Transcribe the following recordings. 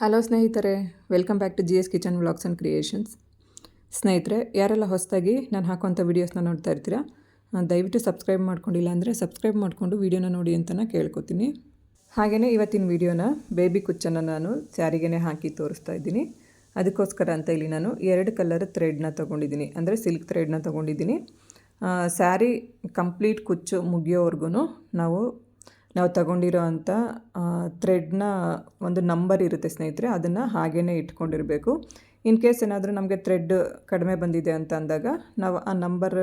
Hello ಸ್ನೇಹಿತರೆ, welcome back to G S kitchen vlogs and creations. ಸ್ನೇಹಿತರೆ, ಯಾರೆಲ್ಲ ಹೊಸದಾಗಿ ನಾನು ಹಾಕುವಂಥ ವೀಡಿಯೋಸ್ನ ನೋಡ್ತಾ ಇರ್ತೀರಾ ದಯವಿಟ್ಟು ಸಬ್ಸ್ಕ್ರೈಬ್ ಮಾಡ್ಕೊಂಡಿಲ್ಲ ಅಂದರೆ ಸಬ್ಸ್ಕ್ರೈಬ್ ಮಾಡಿಕೊಂಡು ವೀಡಿಯೋನ ನೋಡಿ ಅಂತ ನಾನು ಕೇಳ್ಕೊತೀನಿ. ಹಾಗೆಯೇ ಇವತ್ತಿನ ವೀಡಿಯೋನ ಬೇಬಿ ಕುಚ್ಚನ್ನು ನಾನು ಸ್ಯಾರಿಗೆನೇ ಹಾಕಿ ತೋರಿಸ್ತಾ ಇದ್ದೀನಿ. ಅದಕ್ಕೋಸ್ಕರ ಅಂತ ಇಲ್ಲಿ ನಾನು ಎರಡು ಕಲರ್ ಥ್ರೆಡ್ನ ತೊಗೊಂಡಿದ್ದೀನಿ. ಅಂದರೆ ಸಿಲ್ಕ್ ಥ್ರೆಡ್ನ ತೊಗೊಂಡಿದ್ದೀನಿ. ಸ್ಯಾರಿ ಕಂಪ್ಲೀಟ್ ಕುಚ್ಚು ಮುಗಿಯೋವರೆಗೂ ನಾವು ನಾವು ತಗೊಂಡಿರೋ ಅಂಥ ಥ್ರೆಡ್ನ ಒಂದು ನಂಬರ್ ಇರುತ್ತೆ ಸ್ನೇಹಿತರೆ, ಅದನ್ನು ಹಾಗೇ ಇಟ್ಕೊಂಡಿರಬೇಕು. ಇನ್ ಕೇಸ್ ಏನಾದರೂ ನಮಗೆ ಥ್ರೆಡ್ ಕಡಿಮೆ ಬಂದಿದೆ ಅಂತ ಅಂದಾಗ, ನಾವು ಆ ನಂಬರ್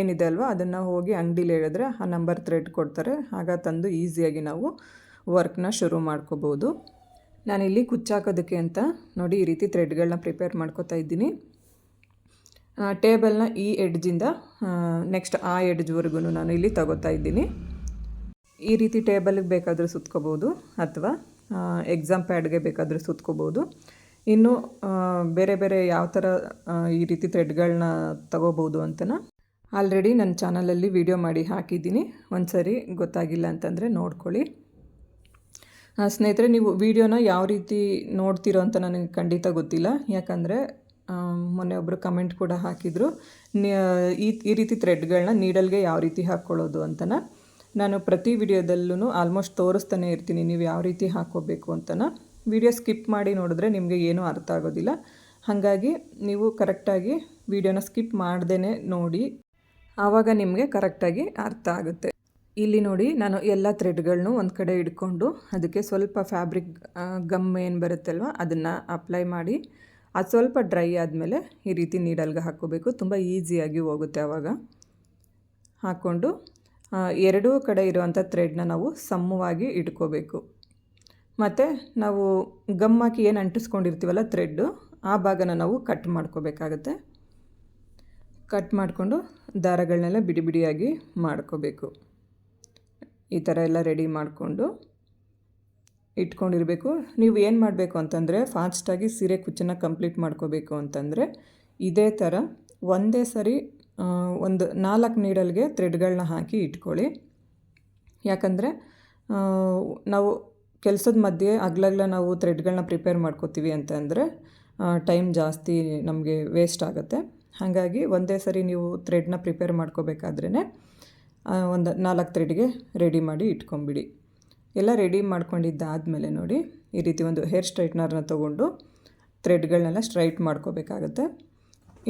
ಏನಿದೆ ಅಲ್ವಾ, ಅದನ್ನು ಹೋಗಿ ಅಂಗಡಿಲಿ ಹೇಳಿದ್ರೆ ಆ ನಂಬರ್ ಥ್ರೆಡ್ ಕೊಡ್ತಾರೆ. ಆಗ ತಂದು ಈಸಿಯಾಗಿ ನಾವು ವರ್ಕ್ನ ಶುರು ಮಾಡ್ಕೋಬೋದು. ನಾನಿಲ್ಲಿ ಕುಚ್ಚಾಕೋದಕ್ಕೆ ಅಂತ ನೋಡಿ ಈ ರೀತಿ ಥ್ರೆಡ್ಗಳನ್ನ ಪ್ರಿಪೇರ್ ಮಾಡ್ಕೋತಾ ಇದ್ದೀನಿ. ಟೇಬಲ್ನ ಈ ಎಡ್ಜಿಂದ ನೆಕ್ಸ್ಟ್ ಆ ಎಡ್ಜ್ವರೆಗೂ ನಾನು ಇಲ್ಲಿ ತಗೋತಾ ಇದ್ದೀನಿ. ಈ ರೀತಿ ಟೇಬಲ್ಗೆ ಬೇಕಾದರೂ ಸುತ್ಕೋಬೋದು ಅಥವಾ ಎಕ್ಸಾಮ್ ಪ್ಯಾಡ್ಗೆ ಬೇಕಾದರೂ ಸುತ್ಕೋಬೋದು. ಇನ್ನು ಬೇರೆ ಬೇರೆ ಯಾವ ಥರ ಈ ರೀತಿ ಥ್ರೆಡ್ಗಳನ್ನ ತಗೋಬೋದು ಅಂತನ ಆಲ್ರೆಡಿ ನನ್ನ ಚಾನಲಲ್ಲಿ ವಿಡಿಯೋ ಮಾಡಿ ಹಾಕಿದ್ದೀನಿ. ಒಂದು ಸರಿ ಗೊತ್ತಾಗಿಲ್ಲ ಅಂತಂದರೆ ನೋಡ್ಕೊಳ್ಳಿ. ಸ್ನೇಹಿತರೆ, ನೀವು ವಿಡಿಯೋನ ಯಾವ ರೀತಿ ನೋಡ್ತಿರೋ ಅಂತ ನನಗೆ ಖಂಡಿತ ಗೊತ್ತಿಲ್ಲ. ಯಾಕಂದರೆ ಮೊನ್ನೆ ಒಬ್ಬರು ಕಮೆಂಟ್ ಕೂಡ ಹಾಕಿದರು. ಈ ಈ ರೀತಿ ಥ್ರೆಡ್ಗಳನ್ನ ನೀಡಲ್ಗೆ ಯಾವ ರೀತಿ ಹಾಕ್ಕೊಳ್ಳೋದು ಅಂತನ. ನಾನು ಪ್ರತಿ ವಿಡಿಯೋದಲ್ಲೂ ಆಲ್ಮೋಸ್ಟ್ ತೋರಿಸ್ತಾನೆ ಇರ್ತೀನಿ ನೀವು ಯಾವ ರೀತಿ ಹಾಕೋಬೇಕು ಅಂತನ. ವಿಡಿಯೋ ಸ್ಕಿಪ್ ಮಾಡಿ ನೋಡಿದ್ರೆ ನಿಮಗೆ ಏನೂ ಅರ್ಥ ಆಗೋದಿಲ್ಲ. ಹಾಗಾಗಿ ನೀವು ಕರೆಕ್ಟಾಗಿ ವಿಡಿಯೋನ ಸ್ಕಿಪ್ ಮಾಡ್ದೇ ನೋಡಿ, ಆವಾಗ ನಿಮಗೆ ಕರೆಕ್ಟಾಗಿ ಅರ್ಥ ಆಗುತ್ತೆ. ಇಲ್ಲಿ ನೋಡಿ ನಾನು ಎಲ್ಲ ಥ್ರೆಡ್ಗಳನ್ನೂ ಒಂದು ಕಡೆ ಇಟ್ಕೊಂಡು ಅದಕ್ಕೆ ಸ್ವಲ್ಪ ಫ್ಯಾಬ್ರಿಕ್ ಗಮ್ ಏನು ಬರುತ್ತಲ್ವ ಅದನ್ನು ಅಪ್ಲೈ ಮಾಡಿ, ಅದು ಸ್ವಲ್ಪ ಡ್ರೈ ಆದಮೇಲೆ ಈ ರೀತಿ ನೀಡಲ್ಗೆ ಹಾಕ್ಕೋಬೇಕು. ತುಂಬ ಈಸಿಯಾಗಿ ಹೋಗುತ್ತೆ ಆವಾಗ. ಹಾಕ್ಕೊಂಡು ಎರಡೂ ಕಡೆ ಇರುವಂಥ ಥ್ರೆಡ್ನ ನಾವು ಸಮವಾಗಿ ಇಟ್ಕೋಬೇಕು. ಮತ್ತು ನಾವು ಗಮ್ಮಾಕಿ ಏನು ಅಂಟಿಸ್ಕೊಂಡಿರ್ತೀವಲ್ಲ ಥ್ರೆಡ್ಡು ಆ ಭಾಗನ ನಾವು ಕಟ್ ಮಾಡ್ಕೋಬೇಕಾಗತ್ತೆ. ಕಟ್ ಮಾಡಿಕೊಂಡು ದಾರಗಳನ್ನೆಲ್ಲ ಬಿಡಿ ಬಿಡಿಯಾಗಿ ಮಾಡ್ಕೋಬೇಕು. ಈ ಥರ ಎಲ್ಲ ರೆಡಿ ಮಾಡಿಕೊಂಡು ಇಟ್ಕೊಂಡಿರಬೇಕು. ನೀವು ಏನು ಮಾಡಬೇಕು ಅಂತಂದರೆ ಫಾಸ್ಟಾಗಿ ಸೀರೆ ಕುಚ್ಚನ್ನು ಕಂಪ್ಲೀಟ್ ಮಾಡ್ಕೋಬೇಕು ಅಂತಂದರೆ, ಇದೇ ಥರ ಒಂದೇ ಸರಿ ಒಂದು ನಾಲ್ಕು ನೀಡಲ್ಗೆ ಥ್ರೆಡ್ಗಳನ್ನ ಹಾಕಿ ಇಟ್ಕೊಳ್ಳಿ. ಯಾಕಂದರೆ ನಾವು ಕೆಲಸದ ಮಧ್ಯೆ ಅಗ್ಲಗ್ಲ ನಾವು ಥ್ರೆಡ್ಗಳನ್ನ ಪ್ರಿಪೇರ್ ಮಾಡ್ಕೋತೀವಿ ಅಂತಂದರೆ ಟೈಮ್ ಜಾಸ್ತಿ ನಮಗೆ ವೇಸ್ಟ್ ಆಗುತ್ತೆ. ಹಾಗಾಗಿ ಒಂದೇ ಸರಿ ನೀವು ಥ್ರೆಡ್ನ ಪ್ರಿಪೇರ್ ಮಾಡ್ಕೋಬೇಕಾದ್ರೇ ಒಂದು ನಾಲ್ಕು ಥ್ರೆಡ್ಗೆ ರೆಡಿ ಮಾಡಿ ಇಟ್ಕೊಂಬಿಡಿ. ಎಲ್ಲ ರೆಡಿ ಮಾಡ್ಕೊಂಡಿದ್ದಾದಮೇಲೆ ನೋಡಿ, ಈ ರೀತಿ ಒಂದು ಹೇರ್ ಸ್ಟ್ರೈಟ್ನರ್ನ ತೊಗೊಂಡು ಥ್ರೆಡ್ಗಳನ್ನೆಲ್ಲ ಸ್ಟ್ರೈಟ್ ಮಾಡ್ಕೋಬೇಕಾಗತ್ತೆ.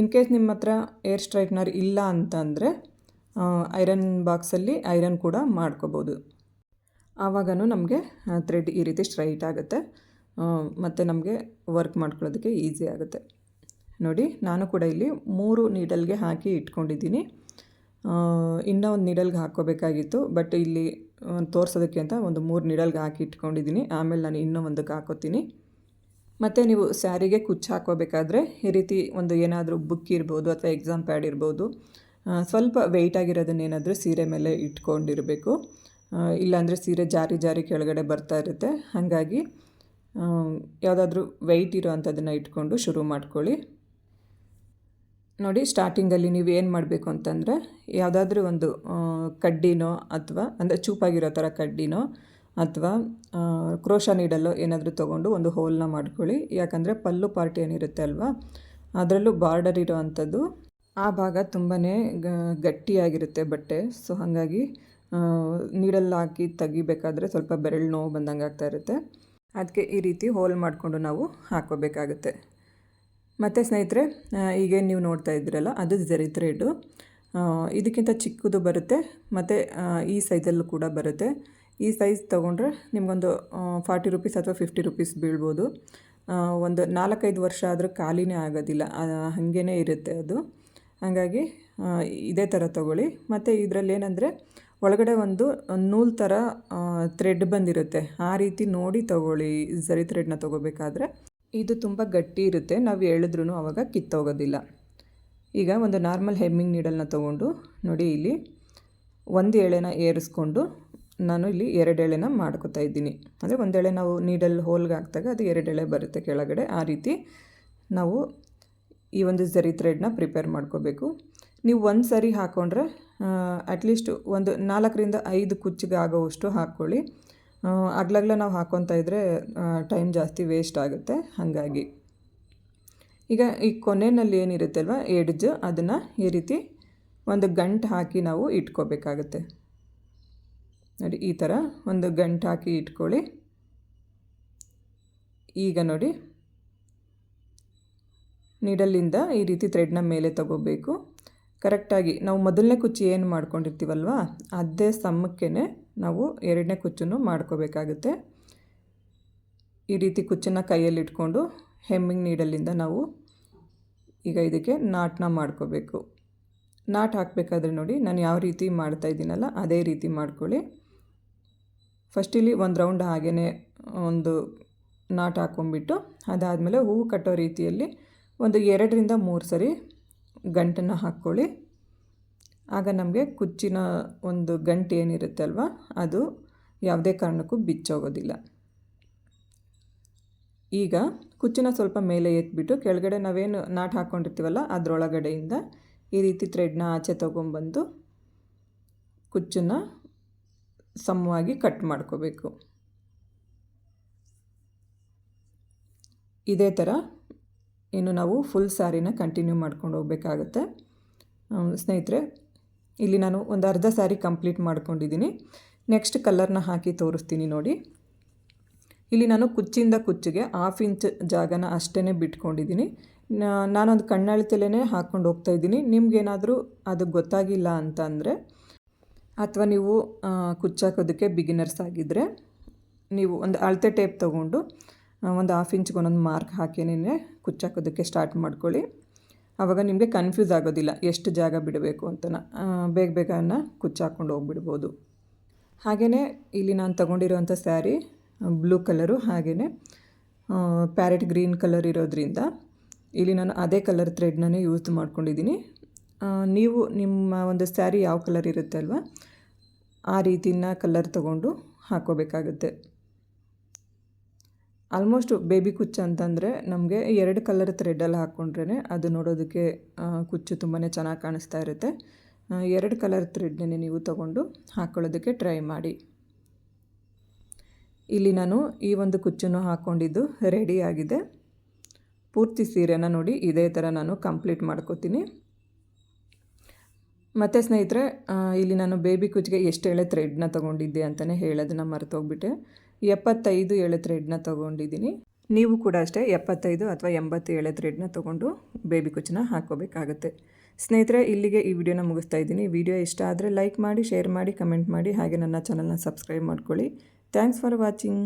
ಇನ್ ಕೇಸ್ ನಿಮ್ಮ ಹತ್ರ ಏರ್ ಸ್ಟ್ರೈಟ್ನರ್ ಇಲ್ಲ ಅಂತಂದರೆ ಐರನ್ ಬಾಕ್ಸಲ್ಲಿ ಐರನ್ ಕೂಡ ಮಾಡ್ಕೋಬೋದು. ಆವಾಗನೂ ನಮಗೆ ಥ್ರೆಡ್ ಈ ರೀತಿ ಸ್ಟ್ರೈಟ್ ಆಗುತ್ತೆ. ಮತ್ತು ನಮಗೆ ವರ್ಕ್ ಮಾಡ್ಕೊಳ್ಳೋದಕ್ಕೆ ಈಸಿ ಆಗುತ್ತೆ. ನೋಡಿ, ನಾನು ಕೂಡ ಇಲ್ಲಿ ಮೂರು ನೀಡಲ್ಗೆ ಹಾಕಿ ಇಟ್ಕೊಂಡಿದ್ದೀನಿ. ಇನ್ನೂ ಒಂದು ನೀಡಲ್ಗೆ ಹಾಕ್ಕೋಬೇಕಾಗಿತ್ತು, ಬಟ್ ಇಲ್ಲಿ ತೋರ್ಸೋದಕ್ಕೆ ಅಂತ ಒಂದು ಮೂರು ನೀಡಲ್ಗೆ ಹಾಕಿ ಇಟ್ಕೊಂಡಿದ್ದೀನಿ. ಆಮೇಲೆ ನಾನು ಇನ್ನೂ ಒಂದಕ್ಕೆ ಹಾಕೋತೀನಿ. ಮತ್ತು ನೀವು ಸ್ಯಾರಿಗೆ ಕುಚ್ಚು ಹಾಕೋಬೇಕಾದ್ರೆ ಈ ರೀತಿ ಒಂದು ಏನಾದರೂ ಬುಕ್ ಇರ್ಬೋದು ಅಥವಾ ಎಕ್ಸಾಮ್ ಪ್ಯಾಡ್ ಇರ್ಬೋದು. ಸ್ವಲ್ಪ ವೆಯ್ಟ್ ಆಗಿರೋದನ್ನೇನಾದರೂ ಸೀರೆ ಮೇಲೆ ಇಟ್ಕೊಂಡಿರಬೇಕು. ಇಲ್ಲಾಂದರೆ ಸೀರೆ ಜಾರಿ ಜಾರಿ ಕೆಳಗಡೆ ಬರ್ತಾ ಇರುತ್ತೆ. ಹಾಗಾಗಿ ಯಾವುದಾದ್ರೂ ವೆಯ್ಟ್ ಇರೋ ಅಂಥದ್ದನ್ನು ಇಟ್ಕೊಂಡು ಶುರು ಮಾಡ್ಕೊಳ್ಳಿ. ನೋಡಿ ಸ್ಟಾರ್ಟಿಂಗಲ್ಲಿ ನೀವು ಏನು ಮಾಡಬೇಕು ಅಂತಂದರೆ, ಯಾವುದಾದ್ರೂ ಒಂದು ಕಡ್ಡಿನೋ ಅಥವಾ ಅಂದರೆ ಚೂಪಾಗಿರೋ ಥರ ಕಡ್ಡಿನೋ ಅಥವಾ ಕ್ರೋಶ ನೀಡಲ್ಲೋ ಏನಾದರೂ ತೊಗೊಂಡು ಒಂದು ಹೋಲ್ನ ಮಾಡ್ಕೊಳ್ಳಿ. ಯಾಕಂದರೆ ಪಲ್ಲು ಪಾರ್ಟಿ ಏನಿರುತ್ತೆ ಅಲ್ವಾ? ಅದರಲ್ಲೂ ಬಾರ್ಡರ್ ಇರೋ ಅಂಥದ್ದು ಆ ಭಾಗ ತುಂಬಾ ಗಟ್ಟಿಯಾಗಿರುತ್ತೆ ಬಟ್ಟೆ. ಸೊ, ಹಾಗಾಗಿ ನೀಡಲ್ಲಿ ಹಾಕಿ ತೆಗಿಬೇಕಾದ್ರೆ ಸ್ವಲ್ಪ ಬೆರಳು ನೋವು ಬಂದಂಗೆ ಆಗ್ತಾ ಇರುತ್ತೆ. ಅದಕ್ಕೆ ಈ ರೀತಿ ಹೋಲ್ ಮಾಡಿಕೊಂಡು ನಾವು ಹಾಕೋಬೇಕಾಗುತ್ತೆ ಮತ್ತು ಸ್ನೇಹಿತರೆ ಈಗೇನು ಈಗ ನೀವು ನೋಡ್ತಾ ಇದ್ದೀರಲ್ಲ, ಅದು ಜರಿ ಥ್ರೆಡ್ಡು ಇದಕ್ಕಿಂತ ಚಿಕ್ಕದು ಬರುತ್ತೆ. ಮತ್ತು ಈ ಸೈಜಲ್ಲೂ ಕೂಡ ಬರುತ್ತೆ. ಈ ಸೈಜ್ ತೊಗೊಂಡ್ರೆ ನಿಮಗೊಂದು ಫಾರ್ಟಿ ರುಪೀಸ್ ಅಥವಾ ಫಿಫ್ಟಿ ರುಪೀಸ್ ಬೀಳ್ಬೋದು. ಒಂದು ನಾಲ್ಕೈದು ವರ್ಷ ಆದರೂ ಖಾಲಿನೇ ಆಗೋದಿಲ್ಲ. ಹಾಗೇ ಇರುತ್ತೆ ಅದು. ಹಾಗಾಗಿ ಇದೇ ಥರ ತೊಗೊಳ್ಳಿ. ಮತ್ತು ಇದರಲ್ಲಿ ಏನಂದರೆ, ಒಳಗಡೆ ಒಂದು ನೂಲ್ ಥರ ಥ್ರೆಡ್ ಬಂದಿರುತ್ತೆ. ಆ ರೀತಿ ನೋಡಿ ತೊಗೊಳ್ಳಿ. ಸರಿ ಥ್ರೆಡ್ನ ತೊಗೋಬೇಕಾದ್ರೆ. ಇದು ತುಂಬ ಗಟ್ಟಿ ಇರುತ್ತೆ. ನಾವು ಹೇಳಿದ್ರೂ ಆವಾಗ ಕಿತ್ತೋಗೋದಿಲ್ಲ. ಈಗ ಒಂದು ನಾರ್ಮಲ್ ಹೆಮ್ಮಿಂಗ್ ನೀಡಲ್ನ ತೊಗೊಂಡು, ನೋಡಿ ಇಲ್ಲಿ, ಒಂದು ಎಳೆನ ಏರಿಸ್ಕೊಂಡು ನಾನು ಇಲ್ಲಿ ಎರಡು ಮಾಡ್ಕೋತಾ ಇದ್ದೀನಿ. ಅಂದರೆ ಒಂದು ಎಳೆ ನಾವು ನೀಡಲ್ ಹೋಲ್ಗೆ ಹಾಕಿದಾಗ ಅದು ಎರಡು ಎಳೆ ಬರುತ್ತೆ ಕೆಳಗಡೆ. ಆ ರೀತಿ ನಾವು ಈ ಒಂದು ಜರಿ ಥ್ರೆಡ್ನ ಪ್ರಿಪೇರ್ ಮಾಡ್ಕೋಬೇಕು. ನೀವು ಒಂದು ಸರಿ ಹಾಕ್ಕೊಂಡ್ರೆ ಅಟ್ಲೀಸ್ಟ್ ಒಂದು ನಾಲ್ಕರಿಂದ ಐದು ಕುಚ್ಚಿಗೆ ಆಗೋವಷ್ಟು ಹಾಕ್ಕೊಳ್ಳಿ. ಅಗ್ಲಗ್ಲ ನಾವು ಹಾಕ್ಕೊತಾ ಇದ್ದರೆ ಟೈಮ್ ಜಾಸ್ತಿ ವೇಸ್ಟ್ ಆಗುತ್ತೆ. ಹಾಗಾಗಿ ಈಗ ಈ ಕೊನೆಯಲ್ಲಿ ಏನಿರುತ್ತಲ್ವ ಎಡ್ಜ್ ಅದನ್ನು ಈ ರೀತಿ ಒಂದು ಗಂಟು ಹಾಕಿ ನಾವು ಇಟ್ಕೋಬೇಕಾಗುತ್ತೆ. ನೋಡಿ, ಈ ಥರ ಒಂದು ಗಂಟು ಹಾಕಿ ಇಟ್ಕೊಳ್ಳಿ. ಈಗ ನೋಡಿ ನೀಡಲ್ಲಿಂದ ಈ ರೀತಿ ಥ್ರೆಡ್ನ ಮೇಲೆ ತಗೋಬೇಕು. ಕರೆಕ್ಟಾಗಿ ನಾವು ಮೊದಲನೇ ಕುಚ್ಚು ಏನು ಮಾಡ್ಕೊಂಡಿರ್ತೀವಲ್ವ, ಅದೇ ಸಮಕ್ಕೆ ನಾವು ಎರಡನೇ ಕುಚ್ಚನ್ನು ಮಾಡ್ಕೋಬೇಕಾಗುತ್ತೆ. ಈ ರೀತಿ ಕುಚ್ಚನ್ನು ಕೈಯಲ್ಲಿ ಇಟ್ಕೊಂಡು ಹೆಮ್ಮಿಂಗ್ ನೀಡಲ್ಲಿಂದ ನಾವು ಈಗ ಇದಕ್ಕೆ ನಾಟನ್ನ ಮಾಡ್ಕೋಬೇಕು. ನಾಟ್ ಹಾಕಬೇಕಾದ್ರೆ ನೋಡಿ, ನಾನು ಯಾವ ರೀತಿ ಮಾಡ್ತಾ ಇದ್ದೀನಲ್ಲ, ಅದೇ ರೀತಿ ಮಾಡ್ಕೊಳ್ಳಿ. ಫಸ್ಟ್ ಇಲ್ಲಿ ಒಂದು ರೌಂಡ್ ಹಾಗೆಯೇ ಒಂದು ನಾಟ್ ಹಾಕ್ಕೊಂಬಿಟ್ಟು ಅದಾದಮೇಲೆ ಹೂವು ಕಟ್ಟೋ ರೀತಿಯಲ್ಲಿ ಒಂದು ಎರಡರಿಂದ ಮೂರು ಸರಿ ಗಂಟನ್ನು ಹಾಕ್ಕೊಳ್ಳಿ. ಆಗ ನಮಗೆ ಕುಚ್ಚಿನ ಒಂದು ಗಂಟು ಏನಿರುತ್ತೆ ಅಲ್ವಾ, ಅದು ಯಾವುದೇ ಕಾರಣಕ್ಕೂ ಬಿಚ್ಚೋಗೋದಿಲ್ಲ. ಈಗ ಕುಚ್ಚಿನ ಸ್ವಲ್ಪ ಮೇಲೆ ಎತ್ಬಿಟ್ಟು ಕೆಳಗಡೆ ನಾವೇನು ನಾಟ್ ಹಾಕ್ಕೊಂಡಿರ್ತೀವಲ್ಲ ಅದರೊಳಗಡೆಯಿಂದ ಈ ರೀತಿ ಥ್ರೆಡ್ನ ಆಚೆ ತೊಗೊಂಬಂದು ಕುಚ್ಚನ್ನು ಸಮವಾಗಿ ಕಟ್ ಮಾಡ್ಕೋಬೇಕು. ಇದೇ ಥರ ಇನ್ನು ನಾವು ಫುಲ್ ಸ್ಯಾರಿನ ಕಂಟಿನ್ಯೂ ಮಾಡ್ಕೊಂಡು ಹೋಗಬೇಕಾಗತ್ತೆ. ಸ್ನೇಹಿತರೆ, ಇಲ್ಲಿ ನಾನು ಒಂದು ಅರ್ಧ ಸ್ಯಾರಿ ಕಂಪ್ಲೀಟ್ ಮಾಡ್ಕೊಂಡಿದ್ದೀನಿ. ನೆಕ್ಸ್ಟ್ ಕಲರ್ನ ಹಾಕಿ ತೋರಿಸ್ತೀನಿ ನೋಡಿ. ಇಲ್ಲಿ ನಾನು ಕುಚ್ಚಿಂದ ಕುಚ್ಚಿಗೆ ಹಾಫ್ ಇಂಚ್ ಜಾಗನ ಅಷ್ಟೇ ಬಿಟ್ಕೊಂಡಿದ್ದೀನಿ. ನಾನೊಂದು ಕಣ್ಣಾಳಿತಲೇ ಹಾಕ್ಕೊಂಡು ಹೋಗ್ತಾಯಿದ್ದೀನಿ ನಿಮಗೇನಾದರೂ ಅದು ಗೊತ್ತಾಗಿಲ್ಲ ಅಂತ ಅಂದರೆ ಅಥವಾ ನೀವು ಕುಚ್ಚಾಕೋದಕ್ಕೆ ಬಿಗಿನರ್ಸ್ ಆಗಿದ್ದರೆ ನೀವು ಒಂದು ಅಳತೆ ಟೇಪ್ ತೊಗೊಂಡು ಒಂದು ಹಾಫ್ ಇಂಚ್ಗೆ ಒಂದೊಂದು ಮಾರ್ಕ್ ಹಾಕಿನೇ ಕುಚ್ಚಾಕೋದಕ್ಕೆ ಸ್ಟಾರ್ಟ್ ಮಾಡ್ಕೊಳ್ಳಿ. ಆವಾಗ ನಿಮಗೆ ಕನ್ಫ್ಯೂಸ್ ಆಗೋದಿಲ್ಲ, ಎಷ್ಟು ಜಾಗ ಬಿಡಬೇಕು ಅಂತ ಬೇಗ ಬೇಗನ ಕುಚ್ಚಾಕೊಂಡು ಹೋಗ್ಬಿಡ್ಬೋದು. ಹಾಗೆಯೇ ಇಲ್ಲಿ ನಾನು ತೊಗೊಂಡಿರೋಂಥ ಸ್ಯಾರಿ ಬ್ಲೂ ಕಲರು ಹಾಗೆಯೇ ಪ್ಯಾರೆಟ್ ಗ್ರೀನ್ ಕಲರ್ ಇರೋದ್ರಿಂದ ಇಲ್ಲಿ ನಾನು ಅದೇ ಕಲರ್ ಥ್ರೆಡ್ನೇ ಯೂಸ್ ಮಾಡ್ಕೊಂಡಿದ್ದೀನಿ. ನೀವು ನಿಮ್ಮ ಒಂದು ಸ್ಯಾರಿ ಯಾವ ಕಲರ್ ಇರುತ್ತೆ ಅಲ್ವಾ ಆ ರೀತಿನ ಕಲರ್ ತಗೊಂಡು ಹಾಕೋಬೇಕಾಗುತ್ತೆ ಆಲ್ಮೋಸ್ಟ್ ಬೇಬಿ ಕುಚ್ಚು ಅಂತಂದರೆ ನಮಗೆ ಎರಡು ಕಲರ್ ಥ್ರೆಡ್ಡಲ್ಲಿ ಹಾಕ್ಕೊಂಡ್ರೇ ಅದು ನೋಡೋದಕ್ಕೆ ಕುಚ್ಚು ತುಂಬಾ ಚೆನ್ನಾಗಿ ಕಾಣಿಸ್ತಾ ಇರುತ್ತೆ. ಎರಡು ಕಲರ್ ಥ್ರೆಡ್ನೇ ನೀವು ತಗೊಂಡು ಹಾಕ್ಕೊಳ್ಳೋದಕ್ಕೆ ಟ್ರೈ ಮಾಡಿ. ಇಲ್ಲಿ ನಾನು ಈ ಒಂದು ಕುಚ್ಚನ್ನು ಹಾಕ್ಕೊಂಡಿದ್ದು ರೆಡಿ ಆಗಿದೆ. ಪೂರ್ತಿ ಸೀರೆನ ನೋಡಿ ಇದೇ ಥರ ನಾನು ಕಂಪ್ಲೀಟ್ ಮಾಡ್ಕೋತೀನಿ. ಮತ್ತು ಸ್ನೇಹಿತರೆ ಇಲ್ಲಿ ನಾನು ಬೇಬಿ ಕುಚ್ಚಿಗೆ ಎಷ್ಟು ಎಳೆ ಥ್ರೆಡ್ನ ತೊಗೊಂಡಿದ್ದೆ ಅಂತಲೇ ಹೇಳೋದನ್ನ ಮರೆತೋಗ್ಬಿಟ್ಟೆ. ಎಪ್ಪತ್ತೈದು ಎಳೆ ಥ್ರೆಡ್ನ ತೊಗೊಂಡಿದ್ದೀನಿ. ನೀವು ಕೂಡ ಅಷ್ಟೇ ಎಪ್ಪತ್ತೈದು ಅಥವಾ ಎಂಬತ್ತು ಎಳೆ ಥ್ರೆಡ್ನ ತೊಗೊಂಡು ಬೇಬಿ ಕುಚ್ಚನ್ನ ಹಾಕೋಬೇಕಾಗುತ್ತೆ ಸ್ನೇಹಿತರೆ, ಇಲ್ಲಿಗೆ ಈ ವಿಡಿಯೋನ ಮುಗಿಸ್ತಾ ಇದ್ದೀನಿ. ವಿಡಿಯೋ ಇಷ್ಟ ಆದರೆ ಲೈಕ್ ಮಾಡಿ ಶೇರ್ ಮಾಡಿ ಕಮೆಂಟ್ ಮಾಡಿ, ಹಾಗೆ ನನ್ನ ಚಾನಲ್ನ ಸಬ್ಸ್ಕ್ರೈಬ್ ಮಾಡ್ಕೊಳ್ಳಿ. Thanks for watching